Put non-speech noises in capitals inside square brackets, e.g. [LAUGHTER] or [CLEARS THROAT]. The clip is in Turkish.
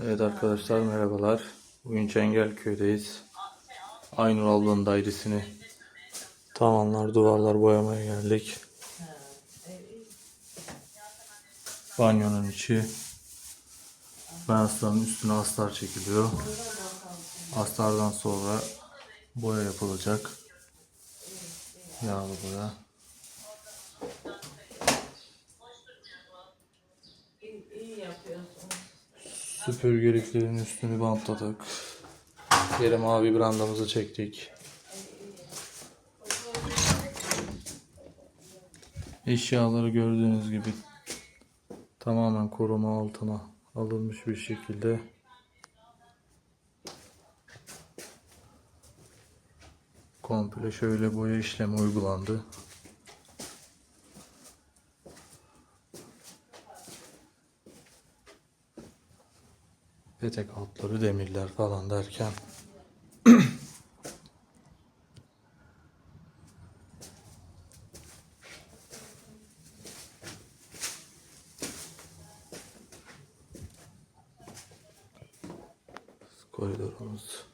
Evet arkadaşlar merhabalar. Bugün Çengelköy'deyiz. Aynur ablanın dairesini tavanlar, duvarlar boyamaya geldik. Banyonun içi fayansların üstüne astar çekiliyor. Astardan sonra boya yapılacak. Yağlı boya. İyi, yapıyorsun. Süpürgeliklerin üstünü bantladık. Yere mavi brandamızı çektik. Eşyaları gördüğünüz gibi tamamen koruma altına alınmış bir şekilde komple şöyle boya işlemi uygulandı. Petek altları demirler falan derken. [CLEARS THROAT] Koridorumuz